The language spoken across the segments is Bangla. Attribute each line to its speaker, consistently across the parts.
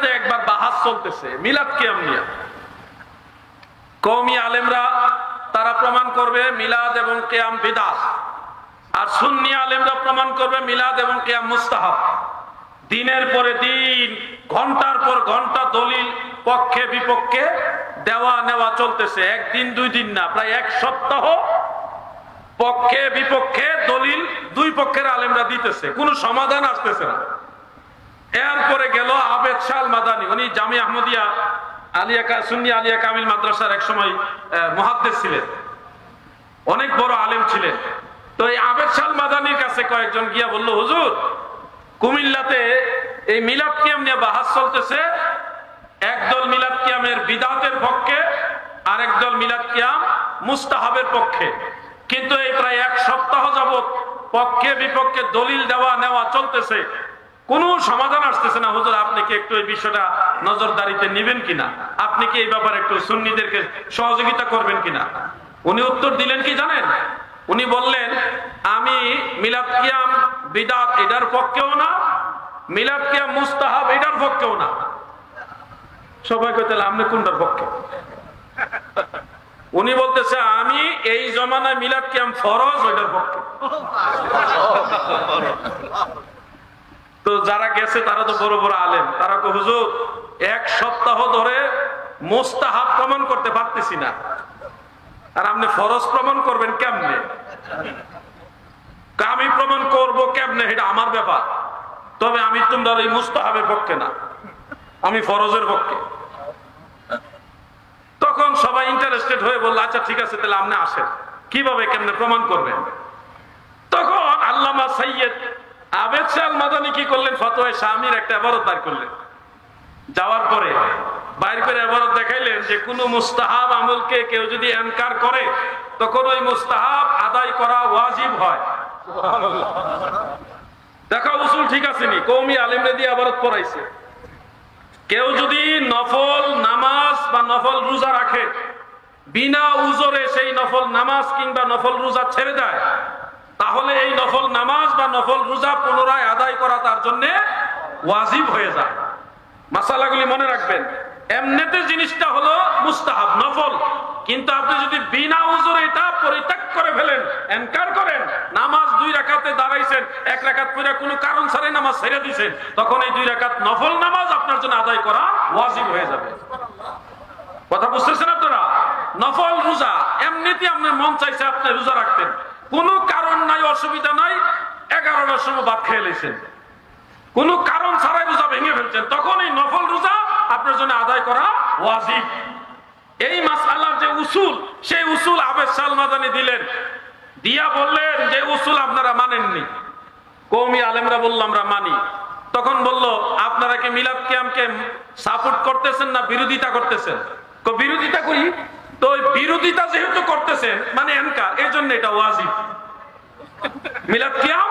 Speaker 1: কুমিল্লাতে একবার বাহাস চলতেছে, মিলাদ কিয়াম নিয়ে। কৌমি আলেমরা, তারা প্রমাণ করবে মিলাদ এবং কেয়াম বিদাস আর সুন্নি আলেমরা প্রমাণ করবে মিলাদ এবং কেয়াম মুস্তাহাব। দিনের পরে দিন, ঘণ্টার পর ঘণ্টা দলিল পক্ষে বিপক্ষে দেওয়া নেওয়া চলতেছে। একদিন, দুই দিন না, প্রায় এক সপ্তাহ পক্ষে বিপক্ষে দলিল দুই পক্ষের আলেমরা দিতেছে। কোনো সমাধান আসতেছে না। এরপরে গেল আবেদ শাল মাদানি। উনি জামি আহমদিয়া, আলিয়া সুন্নি আলিয়া কামিল মাদ্রাসার এক সময় মহাদ্দেশ ছিলেন। অনেক বড় আলেম ছিলেন। তো এই আবেদ শাল মাদানির কাছে কয়েকজন গিয়া বলল, হুজুর, কুমিল্লাতে এই মিলাদ কিয়াম নিয়ে বাহাস চলতেছে। একদল মিলাদ কিয়ামের বিদাতের পক্ষে, আরেক দল মিলাদ কিয়াম মুস্তাহাবের পক্ষে। কিন্তু এই প্রায় এক সপ্তাহ যাবত পক্ষে বিপক্ষে দলিল দেওয়া নেওয়া চলতেছে। কোনো সমাধান আসতেছে না। হুজুর, আপনি কি একটু এই বিষয়টা নজরদারিতে নেবেন কিনা? আপনি কি এই ব্যাপারে একটু সুন্নিদেরকে সহযোগিতা করবেন কিনা? উনি উত্তর দিলেন কি জানেন? উনি বললেন, আমি মিলাদ কিয়াম বিদাত এটার পক্ষেও না, মিলাদ কিয়াম মুস্তাহাব এটার পক্ষেও না। সবাই কে তাহলে আপনি কোনটার পক্ষে? উনি বলতেছে, আমি এই জমানায় মিলাদ কিয়াম ফরজ, ওইটার পক্ষে। তো যারা গেছে, তারা তো বড় বড় আলেম। তারা কো হুজুর, এক সপ্তাহ ধরে মোস্তাহাব প্রমাণ করতে পারতেছি না। আর আপনি ফরজ প্রমাণ করবেন কেমনে? আমি প্রমাণ করব কেমনে? এটা আমার ব্যাপার। তবে আমি তোমরা এই মুস্তাহাবের পক্ষে না। আমি ফরজের পক্ষে। তখন সবাই ইন্টারেস্টেড হয়ে বলল আচ্ছা ঠিক আছে, তাহলে আপনি আসেন। কীভাবে, কেমনে প্রমাণ করবেন? তখন আল্লামা সৈয়দ আবেদ শাহ মাদানি কি করলেন? ফতোয় স্বামীর একটা এবারত বার করলেন। যাওয়ার পরে বাইর করে এবারত দেখাইলেন যে, কোন মুস্তাহাব আমলকে কেউ যদি এনকার করে, তখন ওই মুস্তাহাব আদায় করা ওয়াজিব হয়। দেখা, উসুল ঠিক আছে নি? কৌমি আলিমরে দিয়ে আবারত পড়াইছে। কেউ যদি নফল নামাজ বা নফল রোজা রাখে, বিনা উজরে সেই নফল নামাজ কিংবা নফল রোজা ছেড়ে দেয়, তাহলে এই নফল নামাজ বা নফল রোজা পুনরায় আদায় করা তার জন্য ওয়াজিব হয়ে যায়। মাসালাগুলি মনে রাখবেন। এমনিতে জিনিসটা হলো মুস্তাহাব, নফল। কিন্তু আপনি যদি বিনা উজরে এটা পরিত্যাগ করে ফেলেন, এনকার করেন, নামাজ দুই রাকাতে দাঁড়াইছেন, এক রাকাত পরে কোনো কারণ ছাড়াই নামাজ ছেড়ে দিছেন, তখন এই দুই রাকাত নফল নামাজ আপনার জন্য আদায় করা ওয়াজিব হয়ে যাবে। কথা বুঝতেছেন আপনারা? নফল রোজা, এমনিতে আপনার মন চাইছে আপনি রোজা রাখতেন। কোনো কারণ নাই, অসুবিধা নাই। এগারোটার সময় ভাত খেয়ে লেছেন। কোনো কারণ ছাড়াই রোজা ভেঙে ফেলছেন। তখন এই নফল রোজা আপনার জন্য আদায় করা ওয়াজিব। এই মাসালার যে উসুল, সেই উসুল আবেদ সালমাদানি দিলেন। দিয়া বললেন যে উসুল আপনারা মানেননি। কৌমি আলেমরা বলল, আমরা মানি। তখন বলল, আপনারা কি মিলাদ কিয়ামকে সাপোর্ট করতেছেন না বিরোধিতা করতেছেন? বিরোধিতা করি? তো ওই বিরোধিতা যেহেতু করতেছেন মানে এনকার এই জন্য এটা ওয়াজিব। মিলাদ কিয়াম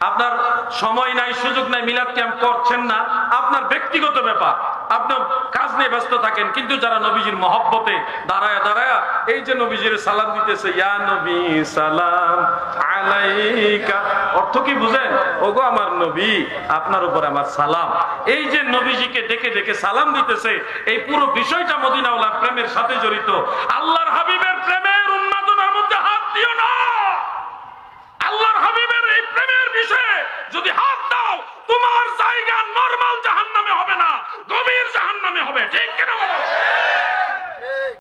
Speaker 1: আপনার সময় নাই, সুযোগ নাই, মিলাদ ক্যাম্প করছেন না। আপনার ব্যক্তিগত ব্যাপার। আপনার কাজ নিয়ে ব্যস্ত থাকেন, কিন্তু যারা নবীজির মহব্বতে দাঁড়ায় দাঁড়ায় এই যে নবীজির সালাম দিতেছে, ইয়া নবী, সালাম আলাইকা। অর্থ কি বুঝেন? ওগো আমার নবী, আপনার উপর আমার সালাম। এই যে নবীজিকে ডেকে ডেকে সালাম দিতেছে, এই পুরো বিষয়টা মদিনাওয়ালার প্রেমের সাথে জড়িত। আল্লাহর হাবিবের প্রেমের উন্মাদনার মধ্যে হাত দিও না। আল্লাহর হাবিবের প্রেমের বিষয়ে যদি